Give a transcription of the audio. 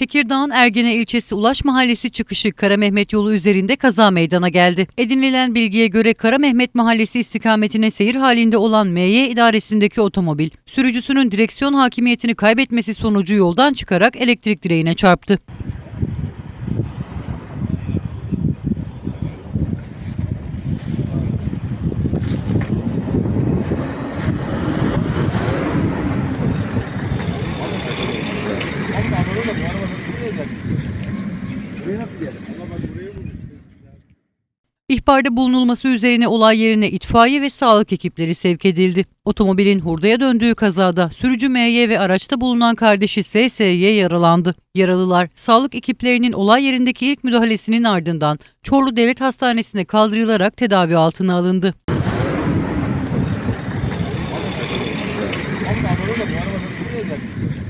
Tekirdağ'ın Ergene ilçesi Ulaş Mahallesi çıkışı Kara Mehmet yolu üzerinde kaza meydana geldi. Edinilen bilgiye göre Kara Mehmet Mahallesi istikametine seyir halinde olan MY idaresindeki otomobil, sürücüsünün direksiyon hakimiyetini kaybetmesi sonucu yoldan çıkarak elektrik direğine çarptı. İhbarda bulunulması üzerine olay yerine itfaiye ve sağlık ekipleri sevk edildi. Otomobilin hurdaya döndüğü kazada sürücü MY ve araçta bulunan kardeşi SSY yaralandı. Yaralılar sağlık ekiplerinin olay yerindeki ilk müdahalesinin ardından Çorlu Devlet Hastanesi'ne kaldırılarak tedavi altına alındı. Abi geldi?